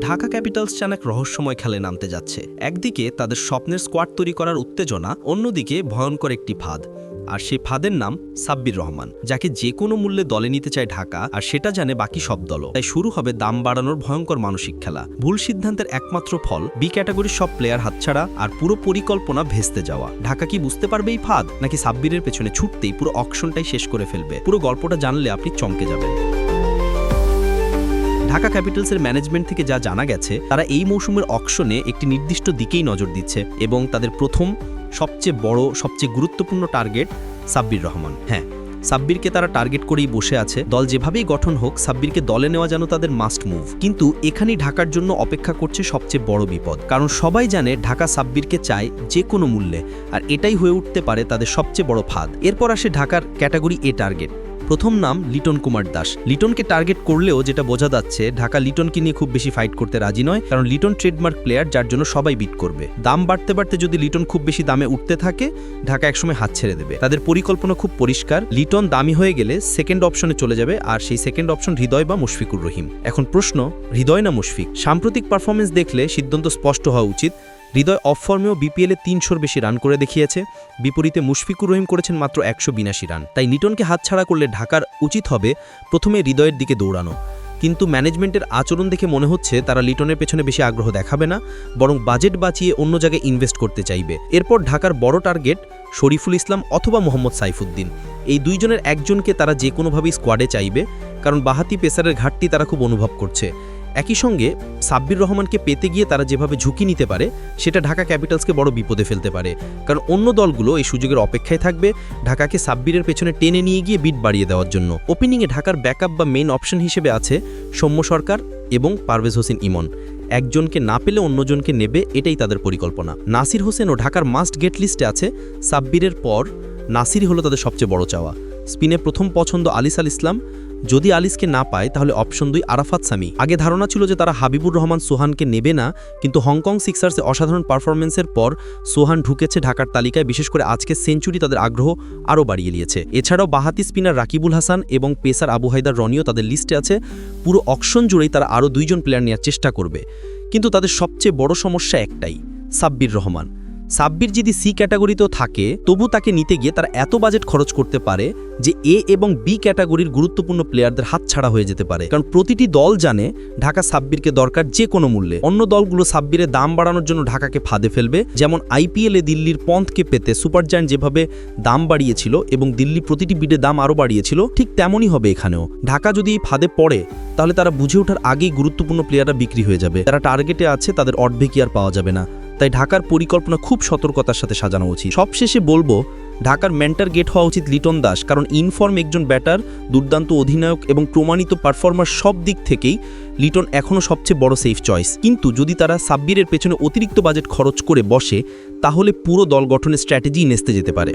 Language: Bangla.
ঢাকা ক্যাপিটালস চান এক রহস্যময় খেলে নামতে যাচ্ছে। একদিকে তাদের স্বপ্নের স্কোয়াড তৈরি করার উত্তেজনা, অন্যদিকে ভয়ঙ্কর একটি ফাঁদ। আর সেই ফাঁদের নাম সাব্বির রহমান, যাকে যে কোনো মূল্যে দলে নিতে চায় ঢাকা, আর সেটা জানে বাকি সব দলও। তাই শুরু হবে দাম বাড়ানোর ভয়ঙ্কর মানসিক খেলা। ভুল সিদ্ধান্তের একমাত্র ফল বি ক্যাটাগরির সব প্লেয়ার হাতছাড়া আর পুরো পরিকল্পনা ভেস্তে যাওয়া। ঢাকা কি বুঝতে পারবে এই ফাঁদ? নাকি সাব্বিরের পেছনে ছুটতেই পুরো অকশনটাই শেষ করে ফেলবে? পুরো গল্পটা জানলে আপনি চমকে যাবেন। ঢাকা ক্যাপিটালসের ম্যানেজমেন্ট থেকে যা জানা গেছে, তারা এই মৌসুমের অকশনে একটি নির্দিষ্ট দিকেই নজর দিচ্ছে এবং তাদের প্রথম, সবচেয়ে বড়, সবচেয়ে গুরুত্বপূর্ণ টার্গেট সাব্বির রহমান। হ্যাঁ সাব্বিরকে তারা টার্গেট করেই বসে আছে। দল যেভাবেই গঠন হোক, সাব্বিরকে দলে নেওয়া যেন তাদের মাস্ট মুভ। কিন্তু এখানেই ঢাকার জন্য অপেক্ষা করছে সবচেয়ে বড় বিপদ। কারণ সবাই জানে ঢাকা সাব্বিরকে চায় যে কোনো মূল্যে, আর এটাই হয়ে উঠতে পারে তাদের সবচেয়ে বড় ফাঁদ। এরপর আসে ঢাকার ক্যাটাগরি এ টার্গেট। প্রথম নাম লিটন কুমার দাস। লিটনকে টার্গেট করলেও যেটা বোঝা যাচ্ছে, ঢাকা লিটনকে নিয়ে খুব বেশি ফাইট করতে রাজি নয়, কারণ লিটন ট্রেডমার্ক প্লেয়ার যার জন্য সবাই বিট করবে। দাম বাড়তে বাড়তে যদি লিটন খুব বেশি দামে উঠতে থাকে, ঢাকা একসময় হাত ছেড়ে দেবে। তাদের পরিকল্পনা খুব পরিষ্কার, লিটন দামি হয়ে গেলে সেকেন্ড অপশনে চলে যাবে, আর সেই সেকেন্ড অপশন হৃদয় বা মুশফিকুর রহিম। এখন প্রশ্ন, হৃদয় না মুশফিক? সাম্প্রতিক পারফরমেন্স দেখলে সিদ্ধান্ত স্পষ্ট হওয়া উচিত হৃদয় অফ ফর্মেও বিপিএলে তিনশোর বেশি রান করে দেখিয়েছে। বিপরীতে মুশফিকুর রহিম করেছেন মাত্র একশো বিনাশি রান। তাই লিটনকে হাতছাড়া করলে ঢাকার উচিত হবে প্রথমে হৃদয়ের দিকে দৌড়ানো। কিন্তু ম্যানেজমেন্টের আচরণ দেখে মনে হচ্ছে তারা লিটনের পেছনে বেশি আগ্রহ দেখাবে না, বরং বাজেট বাঁচিয়ে অন্য জায়গায় ইনভেস্ট করতে চাইবে। এরপর ঢাকার বড় টার্গেট শরীফুল ইসলাম অথবা মোহাম্মদ সাইফুদ্দিন। এই দুইজনের একজনকে তারা যে কোনোভাবেই স্কোয়াডে চাইবে, কারণ বাহাতি পেসারের ঘাটতি তারা খুব অনুভব করছে। একই সঙ্গে সাব্বির রহমানকে পেতে গিয়ে তারা যেভাবে ঝুঁকি নিতে পারে, সেটা ঢাকা ক্যাপিটালসকে বড় বিপদে ফেলতে পারে। কারণ অন্য দলগুলো এই সুযোগের অপেক্ষায় থাকবে ঢাকাকে সাব্বিরের পেছনে টেনে নিয়ে গিয়ে বিট বাড়িয়ে দেওয়ার জন্য। ওপেনিংয়ে ঢাকার ব্যাকআপ বা মেইন অপশন হিসেবে আছে সৌম্য সরকার এবং পারভেজ হোসেন ইমন। একজনকে না পেলে অন্যজনকে নেবে এটাই তাদের পরিকল্পনা। নাসির হোসেন ও ঢাকার মাস্ট গেট লিস্টে আছে সাব্বিরের পর নাসিরই হলো তাদের সবচেয়ে বড় চাওয়া। স্পিনে প্রথম পছন্দ আলিস আল ইসলাম যদি আলিসকে না পায়, তাহলে অপশন দুই আরাফাত সামি। আগে ধারণা ছিল যে তারা হাবিবুর রহমান সোহানকে নেবে না, কিন্তু হংকং সিক্সার্সে অসাধারণ পারফরমেন্সের পর সোহান ঢুকেছে ঢাকার তালিকায়, বিশেষ করে আজকে সেঞ্চুরি তাদের আগ্রহ আরও বাড়িয়ে নিয়েছে। এছাড়াও বাহাতি স্পিনার রাকিবুল হাসান এবং পেসার আবু হায়দার রনিও তাদের লিস্টে আছে। পুরো অকশন জুড়েই তারা আরও দুইজন প্লেয়ার নেওয়ার চেষ্টা করবে। কিন্তু তাদের সবচেয়ে বড় সমস্যা একটাই, সাব্বির রহমান। সাব্বির যদি সি ক্যাটাগরিতেও থাকে, তবু তাকে নিতে গিয়ে তারা এত বাজেট খরচ করতে পারে যে এ এবং বি ক্যাটাগরির গুরুত্বপূর্ণ প্লেয়ারদের হাত ছাড়া হয়ে যেতে পারে। কারণ প্রতিটি দল জানে ঢাকা সাব্বিরকে দরকার যে কোনো মূল্যে। অন্য দলগুলো সাব্বিরের দাম বাড়ানোর জন্য ঢাকাকে ফাঁদে ফেলবে। যেমন আইপিএলে দিল্লির পন্থকে পেতে সুপার জায়ান্ট যেভাবে দাম বাড়িয়েছিল এবং দিল্লি প্রতিটি বিডে দাম আরও বাড়িয়েছিল, ঠিক তেমনই হবে এখানেও। ঢাকা যদি এই ফাঁদে পড়ে, তাহলে তারা বুঝে ওঠার আগেই গুরুত্বপূর্ণ প্লেয়াররা বিক্রি হয়ে যাবে। তারা টার্গেটে আছে, তাদের অর্ধেকই আর পাওয়া যাবে না। তাই ঢাকার পরিকল্পনা খুব সতর্কতার সাথে সাজানো উচিত। সবশেষে বলব, ঢাকার মেন্টার গেট হওয়া উচিত লিটন দাস, কারণ ইনফর্ম একজন ব্যাটার, দুর্দান্ত অধিনায়ক এবং প্রমাণিত পারফর্মার সব দিক থেকেই লিটন এখনও সবচেয়ে বড় সেফ চয়েস কিন্তু যদি তারা সাব্বিরের পেছনে অতিরিক্ত বাজেট খরচ করে বসে, তাহলে পুরো দল গঠনের স্ট্র্যাটেজি নেস্তে যেতে পারে।